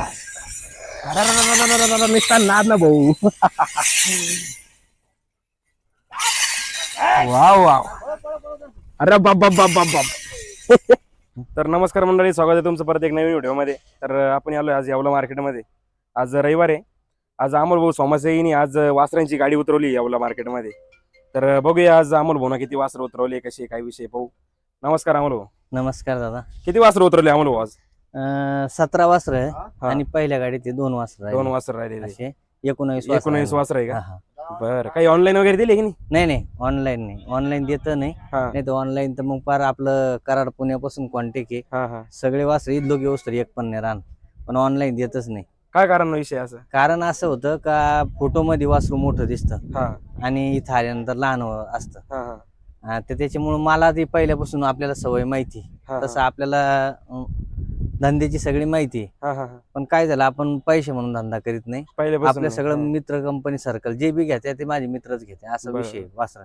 अरे नुसता नाद ना भाऊ वाव वाव अरे बाप बाप बाप बाप बाप तर नमस्कार मंडळी स्वागत आहे तुमचं परत एक नवीन व्हिडिओमध्ये. तर आपण आलो आज यावला मार्केटमध्ये. आज रविवार आहे. आज अमोल भाऊ सोमासाईनी आज वासरांची गाडी उतरवली यावला मार्केटमध्ये. तर बघूया आज अमोल भाऊना किती वासर उतरवली आहे, काय विषय पाहू. नमस्कार अमोल भाऊ. नमस्कार दादा. किती वासर उतरवले अमोल भाऊ आज? सतरा वासर आहे. आणि पहिल्या गाडीत ते दोन वासर दोन वासर एकोणावीस वासरं एकोणीस आहे. वासर आहे का. बरं. काही ऑनलाईन वगैरे दिले की नाही? नाही नाही. ऑनलाईन नाही. ऑनलाईन देत नाही. नाही तर ऑनलाईन तर मग फार आपलं कराड पुण्यापासून कॉन्टॅक्ट आहे. सगळे वासर इथलो तर एक पण नाही रान पण ऑनलाईन देतच नाही. काय कारण विषय असं? कारण असं होतं का फोटो मध्ये वासरू मोठं दिसतं. आणि इथं आल्यानंतर लहान असतं. तर त्याच्यामुळे मला ती पहिल्यापासून आपल्याला सवय माहिती तसं आपल्याला धंद्याची सगळी माहिती आहे. हा हा हा. पण काय झालं आपण पैसे म्हणून धंदा करीत नाही. पहिल्यापासून आपलं सगळं मित्र कंपनी सर्कल जे बी घेते ते माझे मित्रच घेते. असा. विषय वासरा.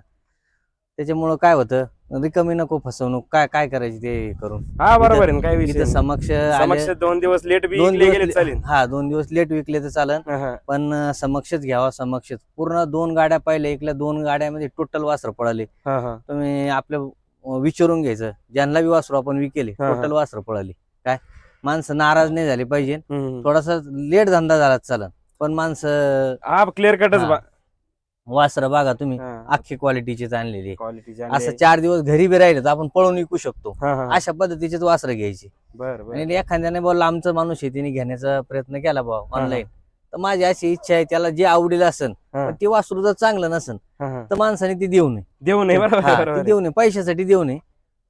त्याच्यामुळं काय होतं रिकमी नको फसवणूक. काय काय करायची ते करून? हा बरोबर आहे ना, काय विषय इथं नाही. समक्ष आले- समक्ष दोन दिवस लेट बी दोन इकले गेले दिवस चालेल. हा दोन दिवस लेट विकले तर चालन. हा, हा. पण अं, समक्षच घ्यावा समक्षच. पूर्ण दोन गाड्या पाहिल्या इकल्या दोन गाड्यामध्ये टोटल वासर पळाले. हा, हा. तुम्ही आपलं अं, विचारून घ्यायचं. ज्यांना बी वासरू आपण विकेले. हा, हा. टोटल वासर पळाली. माणसं नाराज नाही झाली पाहिजे. हम्म. थोडासा लेट धंदा झाला चालन. पण माणसं हा क्लिअर कटच हा. वासर बघा तुम्ही. अख्खी क्वालिटीचीच आणलेली क्वालिटी असं चार दिवस घरी बी राहिले तर आपण पळून विकू शकतो. अशा पद्धतीचेच वासरं घ्यायची. बर बर. आणि एखाद्याने बोलला आमचं माणूस शेतीने घेण्याचा प्रयत्न केला बा ऑनलाईन तर माझी अशी इच्छा आहे त्याला जे आवडेल असन हा. पण ते वासरू जर चांगलं नसन हा, हा. तर माणसाने ती देऊ नये. देऊ नये बरोबर हा, आहे, ती बरोबर. आहे. देऊ नये. पैशासाठी देऊ नये.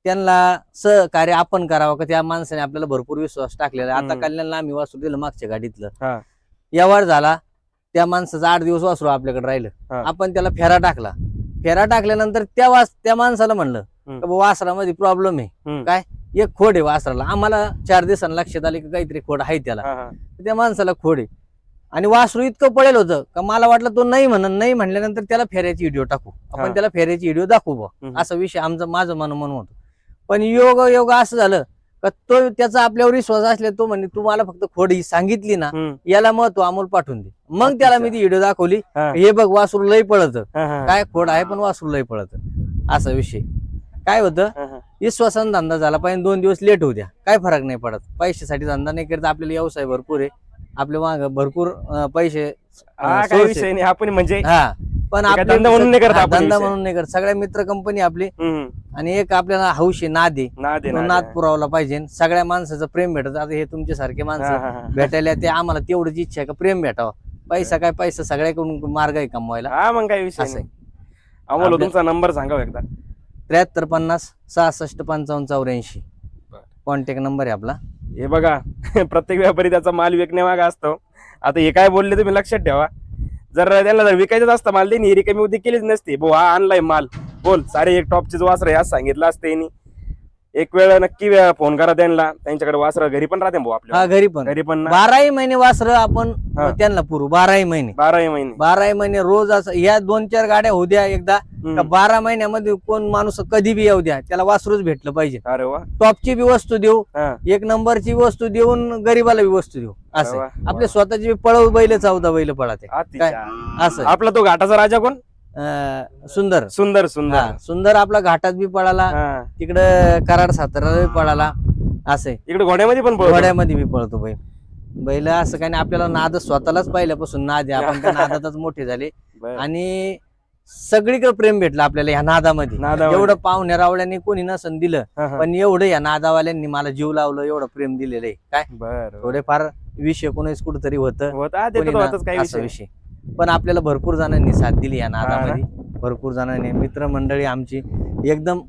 त्यांना सहकार्य आपण करावं का त्या माणसाने आपल्याला भरपूर विश्वास टाकलेला आहे. आता हम्म. कल्याणला आम्ही वासरू दिलं मागच्या गाडीतलं हा. व्यवहार झाला त्या माणसाचं आठ दिवस वासरू आपल्याकडे राहिलं हा. आपण त्याला फेरा टाकला फेरा टाकल्यानंतर त्या वास त्या माणसाला म्हणलं हम्म. का बुवा वासरामध्ये प्रॉब्लेम आहे हम्म. काय एक खोड आहे वासराला आम्हाला चार दिवसांना लक्षात आले की काहीतरी खोड आहे त्याला हा, हा. त्या माणसाला खोड आहे आणि वासरू इतकं पडेल होतं का मला वाटलं तो नाही म्हणन नाही म्हणल्यानंतर त्याला फेऱ्याची व्हिडिओ टाकू हा. आपण त्याला फेऱ्याची व्हिडिओ दाखवू हम्म. असा विषय आमचा माझं मन म्हणून होतं पण योग योग असं झालं का तो त्याचा आपल्यावर विश्वास असले तो म्हणे तू मला फक्त खोड ही सांगितली ना. याला महत्त्व अमोल पाठवून दे. मग त्याला मी ती व्हिडिओ दाखवली. हा. बघ वासरू लय पळत. काय खोड आहे पण वासरू लय पळत. असा विषय. काय होतं. विश्वासानं धंदा झाला पाहिजे. दोन दिवस लेट होऊ द्या. काय फरक नाही पडत. पैशासाठी धंदा नाही करत. आपल्याला व्यवसाय भरपूर आहे. आपल्या माग भरपूर पैसे आपण म्हणजे हा. पण काय आपले धंदा म्हणून नाही करत हा, आपण धंदा. म्हणून नाही करत. सगळ्या मित्र कंपनी आपली. हम्म. आणि एक आपल्याला हौशी नाद. आहे तो नाद. पुरवला पाहिजे. सगळ्या माणसाचं प्रेम भेटत. आता हे तुमच्यासारखे हा, माणसं हा, हा. भेटायला ते आम्हाला तेवढीच इच्छा आहे का प्रेम भेटावं. पैसा काय पैसा सगळ्याकडून मार्ग आहे कमवायला. हा मग काही विषय असं नाही. आम्हाला आपल्या- तुमचा नंबर सांगा एकदा. त्र्याहत्तर पन्नास सहासष्ट पंचावन्न चौऱ्याऐंशी. बरं. कॉन्टॅक्ट नंबर आहे आपला. हे बघा प्रत्येक व्यापारी त्याचा माल विकण्यामागा असतो. आता हे काय बोलले तुम्ही लक्षात ठेवा. जर त्यांना जर विकायचं असतं माल त्यांनी हिरी कमी होती केलीच नसती. बो हा आणलाय माल. बोल सारे एक टॉपचेच वासर आहे असं सांगितलं असतं यांनी. एक वेळ नक्की फोन करा त्यांना. त्यांच्याकडे वासर घरी पण राहते भाऊ हा घरी पण. घरी पण ना? बाराही महिने वासर आपण हा. त्यांना पुरू बाराही महिने. बाराही महिने. बाराही महिने रोज असं या दोन चार गाड्या होऊ द्या एकदा. हम्म. बारा महिन्यामध्ये कोण माणूस कधी बी येऊ द्या त्याला वासरूच भेटलं पाहिजे. अरे वा. टॉपची बी वस्तू देऊ हा. एक नंबरची वस्तू देऊन गरीबाला बी वस्तू देऊ. असं आहे. आपले स्वतःची पळव बैल चौदा बैल पळाते अतिशय. असं आहे. आपला तो घाटाचा राजा कोण अं, सुंदर सुंदर हा सुंदर सुंदर आपला घाटात बी पळाला हा. तिकडं कराड सातारा बी पळाला असं. इकडे घोड्यामध्ये पण पळतो. घोड्यामध्ये बी पळतो बैल बैल असं काही नाही आपल्याला नाद स्वतःलाच पहिल्यापासून नाद आहे आपण त्या नादातच मोठे झाले बरं. आणि सगळीकडे प्रेम भेटलं आपल्याला ह्या नादामध्ये नादामध्ये. एवढं पाहुण्या रावळ्यांनी कोणी नसन दिलं हा, हा. पण एवढं या नादावाल्यांनी मला जीव लावलं एवढं प्रेम दिलेलं आहे काय बरं थोडेफार विषय एकोणीस कुठेतरी होतं कोणी ना- असा विषय. विषय. पण आपल्याला भरपूर जणांनी साथ दिली या नादामध्ये. भरपूर जणांनी. मित्रमंडळी आमची एकदम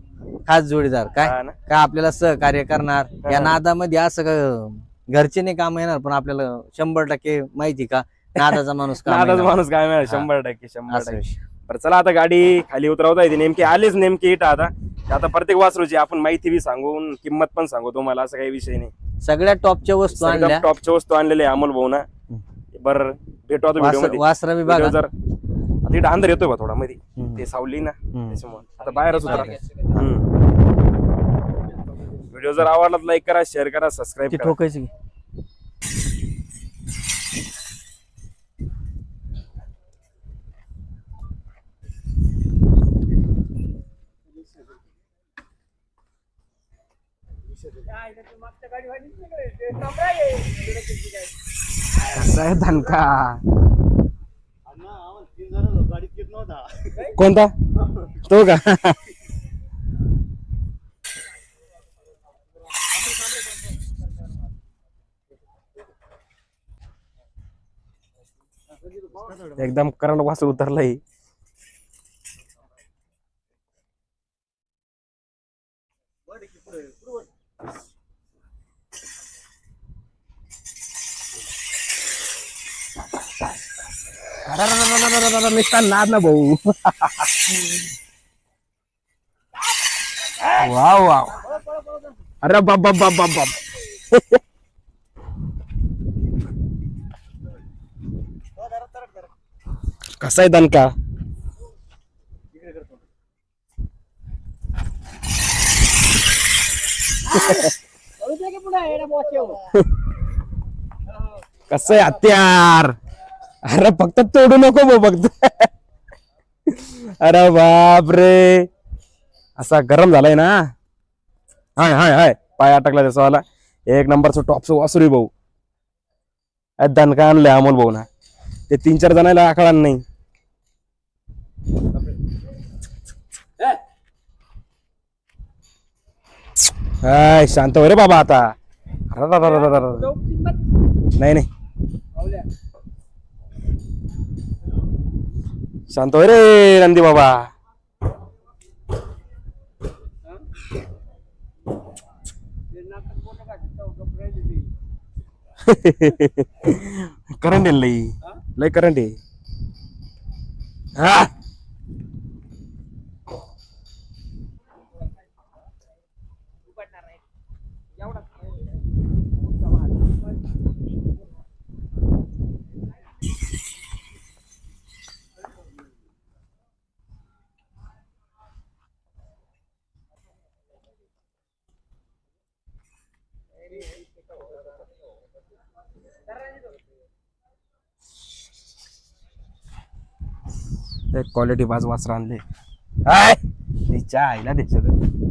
खास जोडीदार. काय. काय आपल्याला सहकार्य करणार? या. नादामध्ये असं का घरचे नाही काम येणार पण आपल्याला शंभर टक्के माहिती का? नादाचा माणूस नादाच. माणूस काय मिळाला हा. शंभर टक्के शंभर टक्के. बरं चला आता गाडी खाली उतरवता येते. नेमकी आलीच नेमकी इथं आता. आता प्रत्येक वासरूची आपण माहिती बी सांगून किंमत पण सांगू तुम्हाला असं काही विषय नाही. सगळ्या टॉपच्या वस्तू आणल्या. टॉपच्या वस्तू आणलेल्या आहे अमोल भाऊ ना. बरं भेटू आता वासर- बघा. जर आता इथं अंधार येतोय बा थोडा मध्ये हम्म. ते सावली ना. त्याच्यामुळे. आता बाहेरच उतरा हा. व्हिडिओ जर आवडला लाईक करा शेअर करा सबस्क्राईब ती करा. ठोकायची की? कसा आहे धनका? कोणता? तो का? एकदम करंट वास उतरलाय. निघता नाद ना भाऊ वाव वाव अरे बाप बाप बाप बाप बाप कसा आहे दणका कसं आहे हत्यार अरे फक्त तोडू नको भाऊ फक्त. अरे बाप रे असा गरम झालाय ना. हाय हाय हाय. पाय अटकला त्याचा वाला एक नंबरचं टॉपचं वासुरी भाऊ. अरे दणका आणलंय अमोल भाऊ ना. ते तीन चार जणांना आकळा नाही. हाय शांत हो रे बाबा आता. नाही नाही. शांत हो रे नंदी बाबा. करंट आहे लई. लई करंट आहे हा? क्वालिटी बाज वासरा आणले. हाय तिच्या आईला द्यायचं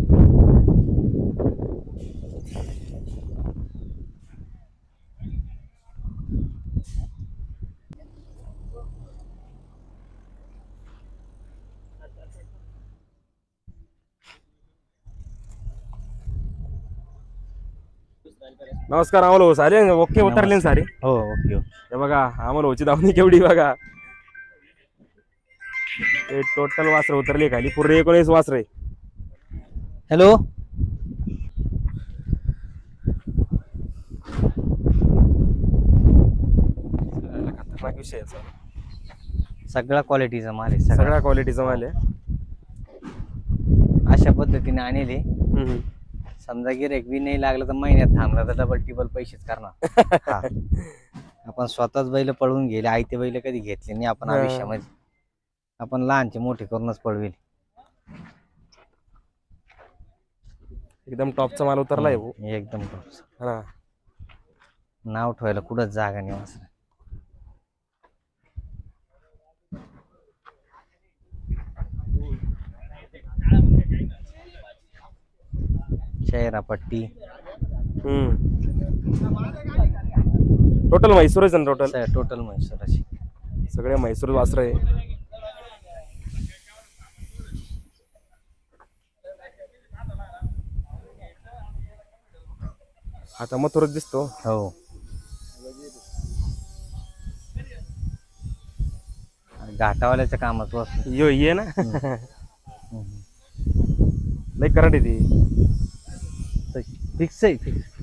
नमस्कार आम्हाला हो सारे ओके उतरले ना सारे? हो ओके. हे बघा आम्हाला होची धावणी केवढी बघा. हे टोटल वासर उतरली खाली. पूर्ण एकोणीस वासर हॅलो खतरनाक विषय आहे. याचा. सगळ्या क्वालिटीचा माल आहे सगळा. सगळ्या क्वालिटीचा माल आहे. अशा पद्धतीने आणले हम्म, हम्म. समजा गिरेक बी नाही लागलं तर महिन्यात थांबला तर डबल टिबल पैसेच करणार हा. आपण स्वतःच बैल पळवून गेले आयते बैल कधी घेतले नाही आपण हा. आयुष्यामध्ये आपण लहानचे मोठे करूनच पळवेल एकदम टॉपचा माल उतरलाय भाऊ एकदम टॉपचं. हा नाव ठेवायला कुठंच जागा नाही शहरापट्टी टोटल म्हैसूरच आहे ना टोटल टोटल म्हैसूराची सगळे म्हैसूर वासर आहे आता थोडं दिसतो हो घाटावाल्याच्या कामात बस यो ये ना लय करंट ती फिक्स आहे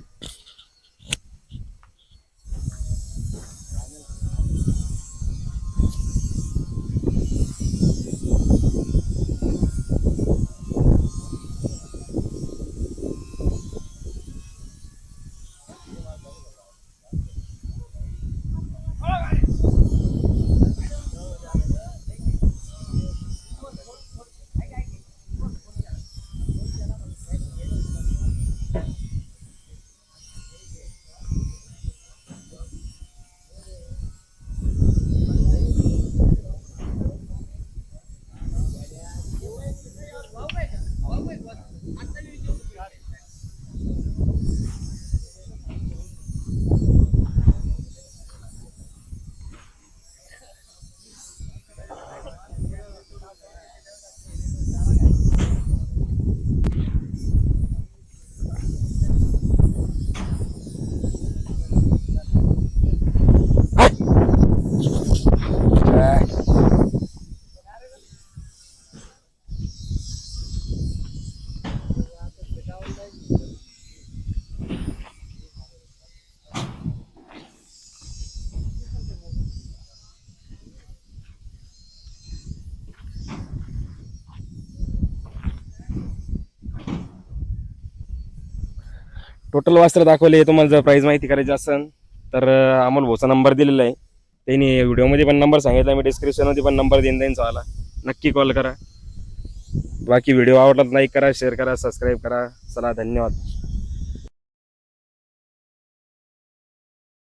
टोटल वस्त्र दाखवले तुम्हाला जर प्राईज माहिती करायची असेल तर अमोल भाऊचा नंबर दिलेला आहे. त्यांनी व्हिडिओमध्ये पण नंबर सांगितला मी डिस्क्रिप्शनमध्ये पण नंबर देईन त्यांचा आला नक्की कॉल करा. बाकी व्हिडिओ आवडला लाईक करा शेअर करा सबस्क्राईब करा. चला धन्यवाद.